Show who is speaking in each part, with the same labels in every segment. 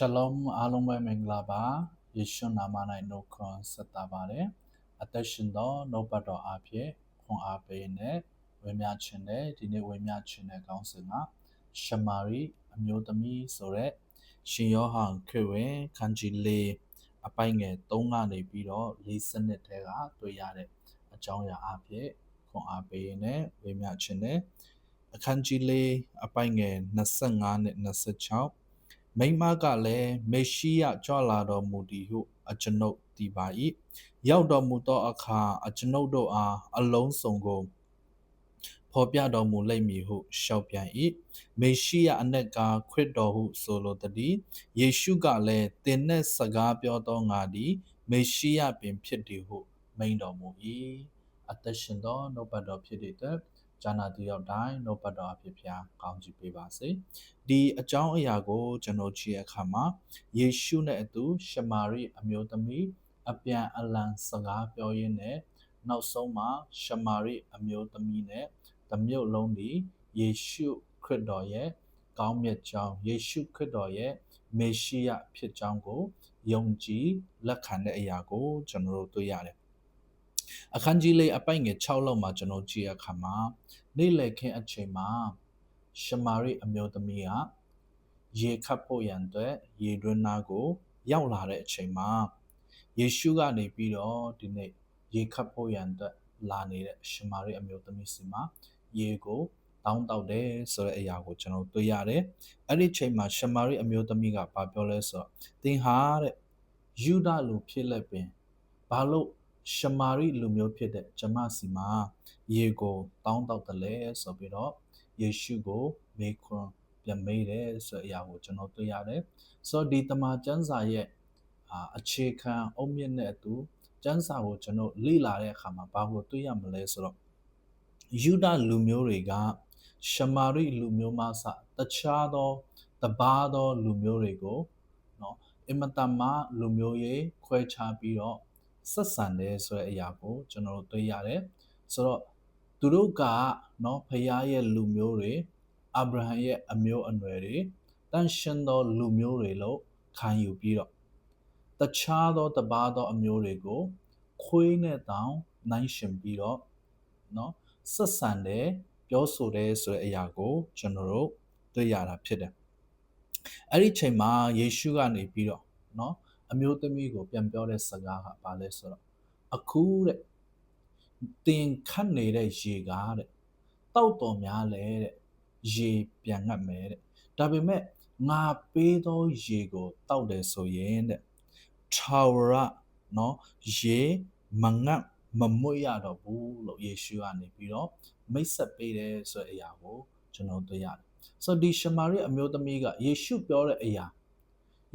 Speaker 1: Shalom အားလုံးပဲမင်္ဂလာပါယေရှုနာမ၌နှုတ်ခွန်းဆက်တာပါတယ်အသက်ရှင်သောနှုတ်ပတ်တော်အဖြစ်ခွန်အားပေးနဲ့ဝေမျှခြင်းနဲ့ဒီနေ့ဝေမျှခြင်းနဲ့ကောင်းစဉ်ကရှမာရိအမျိုးသမီးဆိုတဲ့ရှင်ယောဟန်ခေဝင်ခန်းကြီးလေးအပိုင်ငယ်3ကနေပြီးတော့4စနစ်တဲကတွေ့ရတဲ့အကြောင်းအရာအဖြစ်ခွန်အားပေးနဲ့ဝေမျှခြင်းနဲ့အခန်းကြီးလေးအပိုင်ငယ်25နဲ့26 မိမကလည်းမေရှိယကြွလာတော်မူသည်ဟုအကျွန်ုပ်သိပါ၏ရောက်တော်မူသောအခါအကျွန်ုပ်တို့အားအလုံးစုံကိုဖော်ပြတော်မူလိမ့်မည်ဟုရှောက်ပြန်၏မေရှိယအနက်ကခရစ်တော်ဟုဆိုလိုသည်ယေရှုကလည်းတင်နဲ့စကားပြောသောငါသည်မေရှိယပင်ဖြစ်သည်ဟုမိန်တော်မူ၏အသက်ရှင်သောနှုတ်ပတ်တော်ဖြစ်တဲ့ ဇာနာတိရောက်တိုင်းနှုတ်ပတ်တော်အဖြစ်ဖျားကောင်းချီးပေးပါစေဒီအကြောင်းအရာကိုကျွန်တော်ကြည့်ရအခါမှာယေရှုနဲ့အတူရှမာရိအမျိုးသမီးအပြန်အလှန်စကားပြောရင်းနဲ့နောက်ဆုံးမှာရှမာရိအမျိုးသမီးနဲ့တမျိုးလုံးဒီယေရှုခရစ်တော်ရဲ့ကောင်းမြတ်ကြောင်းယေရှုခရစ်တော်ရဲ့မေရှိယဖြစ်ကြောင်းကိုယုံကြည်လက်ခံတဲ့အရာကိုကျွန်တော်တို့တွေ့ရတယ် အခန်းကြီးလေးအပိုင်ငယ်6လောက်မှာကျွန်တော်ကြည့်ရခါမှာနေ့လည်ခင်းအချိန်မှာရှမာရိအမျိုးသမီးကရေခတ်ဖို့ရန်အတွက်ရေတွင်းနာကို ရောက်လာတဲ့အချိန်မှာယေရှုကနေပြီးတော့ဒီနေ့ရေခတ်ဖို့ရန်အတွက်လာနေတဲ့ရှမာရိအမျိုးသမီးစီမှာရေကိုတောင်းတောက်တယ်ဆိုတဲ့အရာကိုကျွန်တော်တွေ့ရတယ်။အဲ့ဒီချိန်မှာရှမာရိအမျိုးသမီးကဘာပြောလဲဆိုတော့သင်ဟာတဲ့ယူဒလူဖြစ်လက်ပင်ဘာလို့ ရှမာရိလူမျိုးဖြစ်တဲ့ဂျမစီမှာရေကိုတောင်းတောက်တယ်လဲဆိုပြီးတော့ယေရှုကိုမေခွန်းပြန်မေးတယ်ဆိုတဲ့အရာကိုကျွန်တော်တွေ့ရတယ်။ဆိုတော့ဒီတမန်ကျမ်းစာရဲ့အခြေခံအုတ်မြင့်နဲ့အတူကျမ်းစာကိုကျွန်တော်လေ့လာတဲ့အခါမှာဘာကိုတွေ့ရမလဲဆိုတော့ယူဒလူမျိုးတွေကရှမာရိလူမျိုးမှစတခြားသောတပါးသောလူမျိုးတွေကိုเนาะအင်မတန်မှလူမျိုးရေးခွဲခြားပြီးတော့ ဆက်ဆံတယ်ဆိုတဲ့အရာကိုကျွန်တော်တို့တွေ့ရတယ်ဆိုတော့သူတို့ကเนาะဖခင်ရဲ့လူမျိုးတွေအာဗြဟံရဲ့အမျိုးအနွယ်တွေတန်ရှင်သောလူမျိုးတွေလို့ခံယူပြီးတော့တခြားသောတပါးသောအမျိုးတွေကိုခွေးနဲ့တောင်နိုင်ရှင်ပြီးတော့เนาะဆက်ဆံတယ်ပြောဆိုတယ်ဆိုတဲ့အရာကိုကျွန်တော်တို့တွေ့ရတာဖြစ်တယ်အဲ့ဒီချိန်မှာယေရှုကနေပြီးတော့เนาะ အမျိုးသမီးကိုပြန်ပြောတဲ့စကားကဘာလဲဆိုတော့အခုတဲ့တင်ခတ်နေတဲ့ရေကားတဲ့တောက်တော်များလဲတဲ့ရေပြန်ငတ်မယ်တဲ့ဒါပေမဲ့ငါပေးသောရေကိုတောက်တယ်ဆိုရင်တဲ့ထာဝရเนาะရေမငတ်မမွတ်ရတော့ဘူးလို့ယေရှုကနေပြီးတော့မိတ်ဆက်ပေးတယ်ဆိုတဲ့အရာကိုကျွန်တော်တွေ့ရတယ်ဆိုတော့ဒီရှမာရိအမျိုးသမီးကယေရှုပြောတဲ့အရာ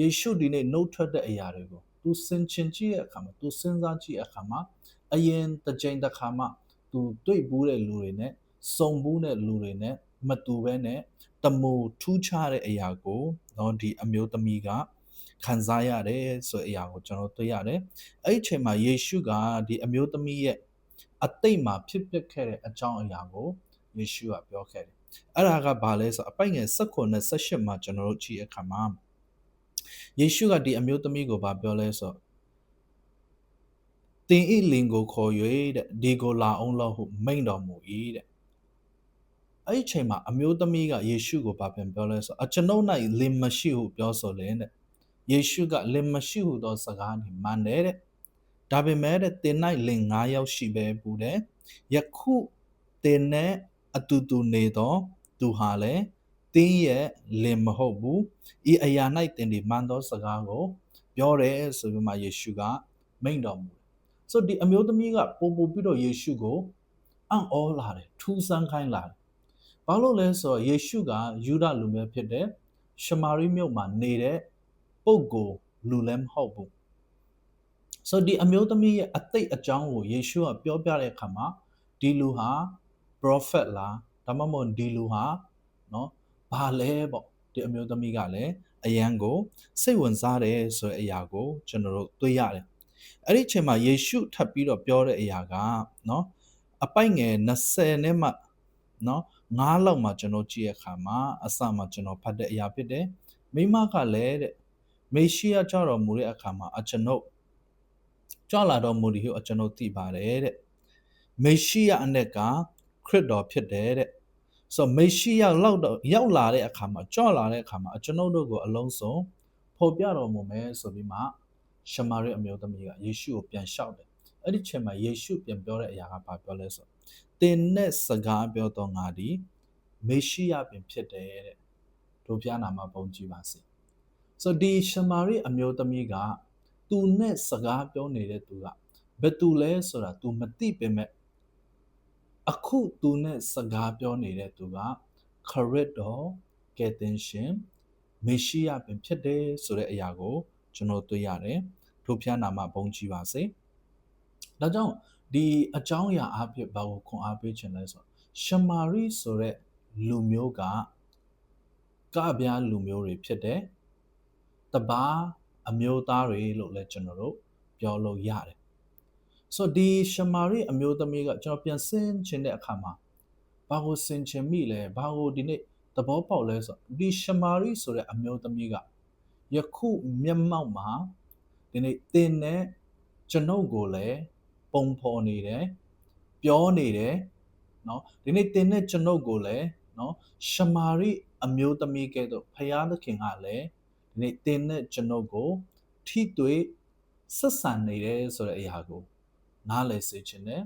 Speaker 1: ယေရှုဒီနေ့နှုတ်ထွက်တဲ့အရာတွေကိုသူစင်ချင်ကြည့်တဲ့အခါမှာသူစဉ်းစားကြည့်အခါမှာအရင်တစ်ချိန်တစ်ခါမှသူတွေ့ဘူးတဲ့လူတွေနဲ့စုံဘူးတဲ့လူတွေနဲ့မတူဘဲနဲ့တမူထူးခြားတဲ့အရာကိုနော်ဒီအမျိုးသမီးကခံစားရတယ်ဆိုတဲ့အရာကိုကျွန်တော်တွေ့ရတယ်အဲ့ဒီအချိန်မှာယေရှုကဒီအမျိုးသမီးရဲ့အတိတ်မှာဖြစ်ပျက်ခဲ့တဲ့အကြောင်းအရာကိုယေရှုကပြောခဲ့တယ်အဲ့ဒါကဘာလဲဆိုအပိုင်ငယ်16နဲ့18မှာကျွန်တော်တို့ကြည့်အခါမှာ ယေရှုကဒီအမျိုးသမီးကိုဘာပြောလဲဆိုတင်ဤလင်ကိုခေါ်၍တဲ့ဒီကိုလာအောင်လို့ဟုမိန့်တော်မူ၏တဲ့အဲ့ဒီချိန်မှာအမျိုးသမီးကယေရှုကိုဘာပြန်ပြောလဲဆိုအကျွန်ုပ်၌လင်မရှိဟုပြောဆိုလင်တဲ့ယေရှုကလင်မရှိဟုသောစကားนี่မှန်တယ်တဲ့ဒါပေမဲ့တဲ့တင်၌လင်9ယောက်ရှိပဲဘူးတဲ့ယခုတင်နဲ့အတူတူနေသောသူဟာလည်း တင်းရဲ့လင်မဟုတ်ဘူးဤအရာ၌တင်ဒီမှန်သောစကားကိုပြောတယ်ဆိုပြီးမှယေရှုကမိန့်တော်မူတယ်ဆိုဒီအမျိုးသမီးကပို့ပို့ပြီးတော့ယေရှုကိုအံ့ဩလာတယ်ထူးဆန်းခိုင်းလာတယ်ဘာလို့လဲဆိုတော့ယေရှုကယူဒလူမျိုးဖြစ်တဲ့ရှမာရိမြို့မှာနေတဲ့ပုပ်ကိုလူလည်းမဟုတ်ဘူးဆိုဒီအမျိုးသမီးရဲ့အသိအကြောင်းကိုယေရှုကပြောပြတဲ့အခါမှာဒီလူဟာ prophet လားဒါမှမဟုတ်ဒီလူဟာเนาะ ဘာလဲပေါ့ဒီအမျိုးသမီးကလည်းအယံကိုစိတ်ဝင်စားတယ်ဆိုတဲ့အရာကိုကျွန်တော်တို့တွေ့ရတယ်အဲ့ဒီအချိန်မှာယေရှုထပ်ပြီးတော့ပြောတဲ့အရာကနော်အပိုက်ငယ်20နဲ့မှနော်9လောက်မှကျွန်တော်ကြည့်ရခါမှာအစမှကျွန်တော်ဖတ်တဲ့အရာဖြစ်တယ်မိမကလည်းတဲ့မေရှိယကြတော်မူတဲ့အခါမှာအကျွန်ုပ်ကြွလာတော်မူသည်ဟုအကျွန်ုပ်သိပါတယ်တဲ့မေရှိယအ낵ကခရစ်တော်ဖြစ်တယ်တဲ့ ဆိုတော့မေရှိယလောက်တော့ရောက်လာတဲ့အခါမှာကြွလာတဲ့အခါမှာအကျွန်ုပ်တို့ကိုအလုံးစုံဖော်ပြတော်မူမယ်ဆိုပြီးမှရှမာရိအမျိုးသမီးကယေရှုကိုပြန်လျှောက်တယ်အဲ့ဒီချိန်မှာယေရှုပြန်ပြောတဲ့အရာကဘာပြောလဲဆိုတင်နဲ့စကားပြောတော့ငါဒီမေရှိယပင်ဖြစ်တယ်တဲ့တို့ပြနာမှာပုံကြည့်ပါစေဆိုဒီရှမာရိအမျိုးသမီးကသူနဲ့စကားပြောနေတဲ့သူကဘယ်သူလဲဆိုတာ तू မသိပေမဲ့ အခုသူနဲ့စကားပြောနေတဲ့သူကခရစ်တော်ကယ်တင်ရှင်မေရှိယပင်ဖြစ်တယ်ဆိုတဲ့အရာကို ကျွန်တော်တွေ့ရတယ်ထို့ဖျားနာမှာဘုန်းကြီးပါစေဒါကြောင့်ဒီအကြောင်းအရာအဖြစ်ဘာကိုခွန်အားပေးခြင်းလဲဆိုတော့ရှမာရိဆိုတဲ့လူမျိုးကကဗျာလူမျိုးတွေဖြစ်တယ်တပါအမျိုးသားတွေလို့လည်းကျွန်တော်တို့ပြောလို့ရတယ် ဆိုတော့ဒီရှမာရိအမျိုးသမီးကကျွန်တော်ပြန်ဆင်းခြင်းတဲ့အခါမှာဘာကိုဆင်ခြင်မိလဲဘာကိုဒီနေ့သဘောပေါက်လဲဆိုတော့ဒီရှမာရိဆိုတဲ့အမျိုးသမီးကယခုမျက်မှောက်မှာဒီနေ့တင်တဲ့ကျွန်ုပ်ကိုလည်းပုံဖော်နေတယ်ပြောနေတယ်เนาะဒီနေ့တင်တဲ့ကျွန်ုပ်ကိုလည်းเนาะရှမာရိအမျိုးသမီးကဲ့သို့ဖယားသခင်ကလည်းဒီနေ့တင်တဲ့ကျွန်ုပ်ကိုထိတွေ့ဆက်ဆံနေတယ်ဆိုတဲ့အရာကို နားလည်စေခြင်းနဲ့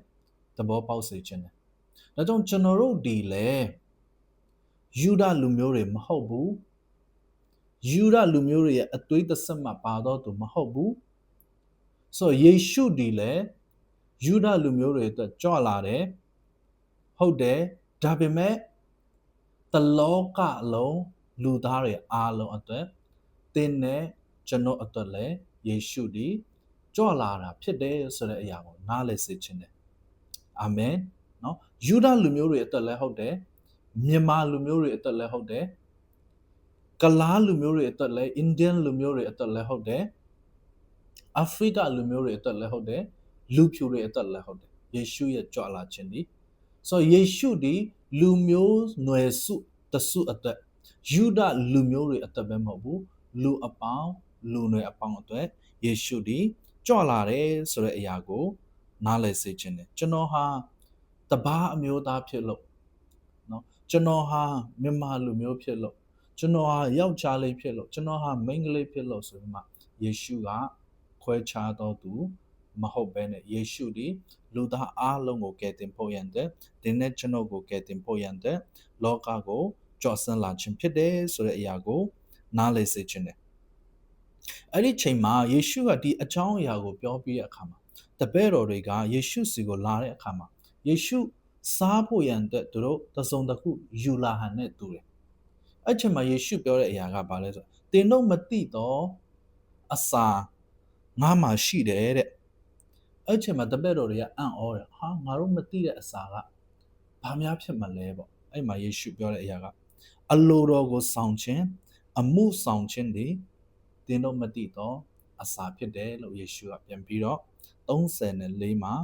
Speaker 1: သဘောပေါက်စေခြင်းနဲ့ဒါကြောင့်ကျွန်တော်တို့ဒီလေယူဒလူမျိုးတွေမဟုတ်ဘူးယူဒလူမျိုးတွေရဲ့အသွေးသက်ဆက်မှာပါတော့သူမဟုတ်ဘူးဆိုယေရှုဒီလေယူဒလူမျိုးတွေအတွက်ကြွလာတယ်ဟုတ်တယ်ဒါပေမဲ့တလောကအလုံးလူသားတွေအားလုံးအတွက်တင်းနဲ့ကျွန်တော်အတွက်လည်းယေရှုဒီ ကြွလာတာဖြစ်တယ်ဆိုတဲ့အရာကိုနားလည်စေခြင်းတယ်အာမင်နော်ယူဒလူမျိုးတွေအတွက်လည်းဟုတ်တယ်မြန်မာလူမျိုးတွေအတွက်လည်းဟုတ်တယ်ကလားလူမျိုးတွေအတွက်လည်းအိန္ဒိယလူမျိုးတွေအတွက်လည်းဟုတ်တယ်အာဖရိကလူမျိုးတွေအတွက်လည်းဟုတ်တယ်လူဖြူတွေအတွက်လည်းဟုတ်တယ်ယေရှုရဲ့ကြွလာခြင်းဒီဆိုယေရှုဒီလူမျိုးနွယ်စုတစုအတွက်ယူဒလူမျိုးတွေအတွက်ပဲမဟုတ်ဘူးလူအပေါင်းလူနွယ်အပေါင်းအတွက်ယေရှုဒီ ကြွလာတယ်ဆိုတဲ့အရာကိုနားလည်စေခြင်းတယ်ကျွန်တော်ဟာတဘာအမျိုးသားဖြစ်လို့เนาะကျွန်တော်ဟာမြန်မာလူမျိုးဖြစ်လို့ကျွန်တော်ဟာယောက်ျားလေးဖြစ်လို့ကျွန်တော်ဟာမိန်းကလေးဖြစ်လို့ဆိုပြီးမှယေရှုကခွဲခြားတော်သူမဟုတ်ဘဲနဲ့ယေရှုဒီလူသားအားလုံးကိုကယ်တင်ဖို့ရန်တဲ့ဒီနေ့ကျွန်တော်ကိုကယ်တင်ဖို့ရန်တဲ့လောကကိုကြော်စမ်းလာခြင်းဖြစ်တယ်ဆိုတဲ့အရာကိုနားလည်စေခြင်းတယ် အဲ့ဒီချိန်မှာယေရှုကဒီအကြောင်းအရာကိုပြောပြတဲ့အခါမှာတပည့်တော်တွေကယေရှုစီကိုလာတဲ့အခါမှာယေရှုစားဖို့ရန်အတွက်သူတို့တစုံတစ်ခုယူလာဟန်နဲ့တူတယ်အဲ့ချိန်မှာယေရှုပြောတဲ့အရာကဘာလဲဆိုတော့တင်တို့မသိတော့အစာငါမှရှိတယ်တဲ့အဲ့ချိန်မှာတပည့်တော်တွေကအံ့ဩတယ်ဟာငါတို့မသိတဲ့အစာကဘာများဖြစ်မလဲပေါ့အဲ့မှာယေရှုပြောတဲ့အရာကအလိုတော်ကိုဆောင်ခြင်းအမှုဆောင်ခြင်းတွေ တင်းတို့မသိတော့အစာဖြစ်တယ်လို့ယေရှုကပြန်ပြီးတော့34မှာ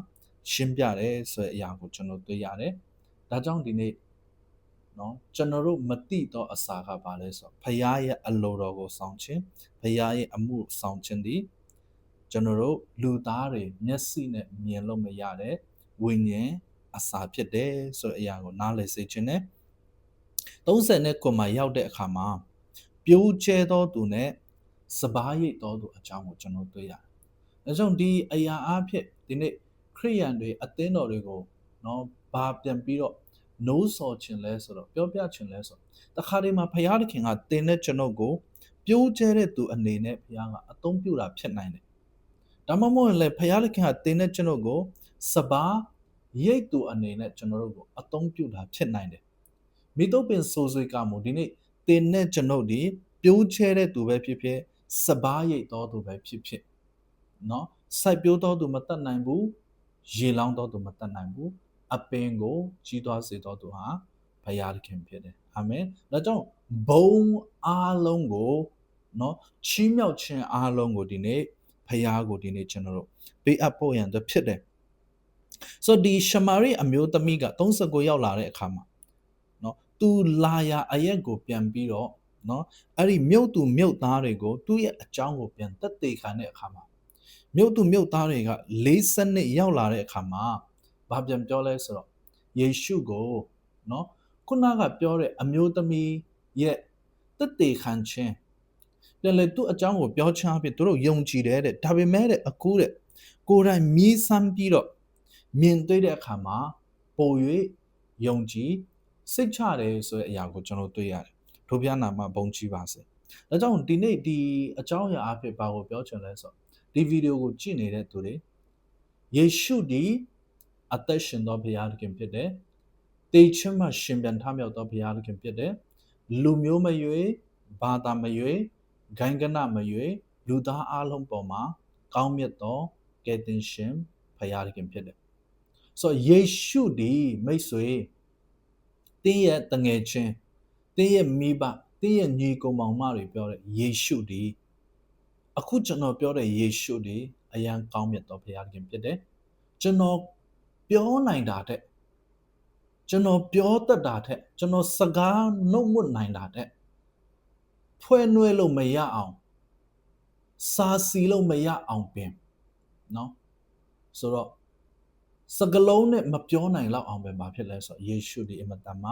Speaker 1: ရှင်းပြတယ်ဆိုတဲ့အရာကိုကျွန်တော်တွေ့ရတယ်။ဒါကြောင့်ဒီနေ့နော်ကျွန်တော်တို့မသိတော့အစာကဘာလဲဆိုတော့ဖရားရဲ့အလိုတော်ကိုဆောင်ခြင်းဖရားရဲ့အမှုဆောင်ခြင်းဒီကျွန်တော်တို့လူသားတွေမျက်စိနဲ့မြင်လို့မရတဲ့ဝိညာဉ်အစာဖြစ်တယ်ဆိုတဲ့အရာကိုနားလည်စေခြင်းနဲ့30နဲ့ကွန်မှာရောက်တဲ့အခါမှာပြိုးကျဲသောသူနဲ့ စပားရိတ်တော်သူအကြောင်းကိုကျွန်တော်တွေ့ရတယ်။အဲကြောင့်ဒီအရာအဖြစ်ဒီနေ့ခရိယန်တွေအသင်းတော်တွေကိုနော်ဘာပြန်ပြီးတော့နိုးစော်ခြင်းလဲဆိုတော့ပြောပြခြင်းလဲဆိုတခါတည်းမှာဘုရားသခင်ကတင်တဲ့ကျွန်ုပ်ကိုပြိုးကျဲတဲ့သူအနေနဲ့ဘုရားကအသုံးပြုတာဖြစ်နိုင်တယ်။ဒါမှမဟုတ်လည်းဘုရားသခင်ကတင်တဲ့ကျွန်ုပ်ကိုစပားရိတ်သူအနေနဲ့ကျွန်တော်တို့ကိုအသုံးပြုတာဖြစ်နိုင်တယ်။မိတော့ပင်ဆိုဆွေကမို့ဒီနေ့တင်တဲ့ကျွန်ုပ်ဒီပြိုးချဲတဲ့သူပဲဖြစ်ဖြစ် စပားရိတ်တော်သူပဲဖြစ်ဖြစ်နော်စိုက်ပျိုးတော်သူမတတ်နိုင်ဘူးရေလောင်းတော်သူမတတ်နိုင်ဘူးအပင်ကိုကြီးသွားစေတော်သူဟာဘုရားသခင်ဖြစ်တယ်အာမင်ဒါကြောင့်ဘုံအားလုံးကိုနော်ချီးမြှောက်ခြင်းအားလုံးကိုဒီနေ့ဘုရားကိုဒီနေ့ကျွန်တော်တို့ပေးအပ်ဖို့ရန်အတွက်ဖြစ်တယ်ဆိုတော့ဒီရှမာရိအမျိုးသမီးက39ရောက်လာတဲ့အခါမှာနော်သူလာရအရက်ကိုပြန်ပြီးတော့ နော်အဲ့ဒီမြုပ်သူမြုပ်သားတွေကိုသူ့ရဲ့အကြောင်းကိုပြန်တက်သေးခံတဲ့အခါမှာမြုပ်သူမြုပ်သားတွေက40နှစ်ရောက်လာတဲ့အခါမှာဘာပြန်ပြောလဲဆိုတော့ယေရှုကိုနော်ခုနကပြောတဲ့အမျိုးသမီးရဲ့တက်သေးခံခြင်းပြန်လေသူ့အကြောင်းကိုပြောချပြီးသူတို့ယုံကြည်တယ်တဲ့ဒါပေမဲ့တဲ့အခုတဲ့ကိုယ်တိုင်မြည်ဆန်းပြီးတော့မြင်တွေ့တဲ့အခါမှာပို၍ယုံကြည်စိတ်ချတယ်ဆိုတဲ့အရာကိုကျွန်တော်တွေ့ရတယ် ဒုဗျာနာမဘုံကြီးပါစေဒါကြောင့်ဒီနေ့ဒီအကြောင်းအရာအဖြစ်ဘာကိုပြောချင်လဲဆိုတော့ဒီဗီဒီယိုကိုကြည့်နေတဲ့သူတွေယေရှုဒီအသက်ရှင်သောဘုရားသခင်ဖြစ်တယ်တေချင်းမှရှင်ပြန်ထမြောက်သောဘုရားသခင်ဖြစ်တယ်လူမျိုးမရွေဘာသာမရွေဂိုင်းကနမရွေလူသားအလုံးပေါ်မှာကောင်းမြတ်သောကယ်တင်ရှင်ဘုရားသခင်ဖြစ်တယ်ဆိုတော့ယေရှုဒီမိတ်ဆွေတင်းရဲ့တငယ်ချင်း တင်းရဲ့မိဘတင်းရဲ့ညီကောင်မောင်မတွေပြောတဲ့ယေရှုဒီအခုကျွန်တော်ပြောတဲ့ယေရှုဒီအရန်ကောင်းမြတ်သောဘုရားခင်ဖြစ်တယ်ကျွန်တော်ပြောနိုင်တာတဲ့ကျွန်တော်ပြောတတ်တာတဲ့ကျွန်တော်စကားနှုတ်မွတ်နိုင်တာတဲ့ဖွဲ့နှွဲလို့မရအောင်စာစီလို့မရအောင်ပင်เนาะဆိုတော့စကလုံးနဲ့မပြောနိုင်တော့အောင်ပဲမဖြစ်လဲဆိုတော့ယေရှုဒီအမတမ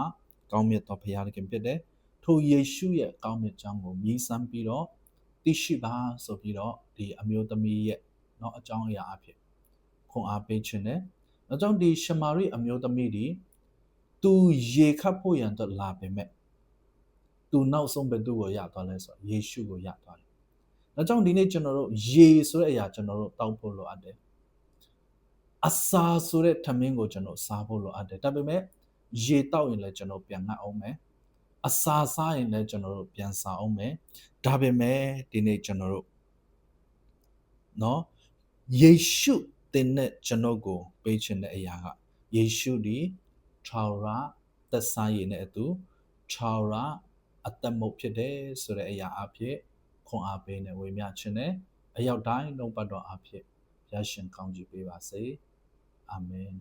Speaker 1: ကောင်းမြတ်သောဘုရားသခင်ဖြစ်တယ်ထိုယေရှုရဲ့ကောင်းမြတ်ကြောင်းကိုမြည်စမ်းပြီးတော့သိရှိပါဆိုပြီးတော့ဒီအမျိုးသမီးရဲ့เนาะအကြောင်းအရာအဖြစ်ခွန်အားပေးခြင်းနဲ့အဲကြောင့်ဒီရှမာရိအမျိုးသမီးဒီသူရေခတ်ဖို့ရန်တော့လာပေမဲ့သူနောက်ဆုံးပဲသူ့ကိုရသွားလဲဆိုတော့ယေရှုကိုရသွားတယ်။ဒါကြောင့်ဒီနေ့ကျွန်တော်တို့ရေဆိုတဲ့အရာကျွန်တော်တို့တောက်ဖို့လိုအပ်တယ်။အစာဆိုတဲ့ထမင်းကိုကျွန်တော်စားဖို့လိုအပ်တယ်။ဒါပေမဲ့ ရေတောက်ရင်လည်းကျွန်တော်ပြန်ငတ်အောင်မယ်။အစာစားရင်လည်းကျွန်တော်တို့ပြန်စားအောင်မယ်။ဒါပေမဲ့ဒီနေ့ကျွန်တော်တို့နော်ယေရှုတင်တဲ့ကျွန်တော်ကိုပေးချင်တဲ့အရာကယေရှုဒီထာဝရသက်ဆိုင်ရည်နဲ့အတူထာဝရအသက်မုတ်ဖြစ်တယ်ဆိုတဲ့အရာအဖြစ်ခွန်အားပေးနေဝေမျှခြင်းနဲ့အရောက်တိုင်းနှုတ်ပတ်တော်အဖြစ်ရရှင်ကောင်းကြီးပေးပါစေအာမင်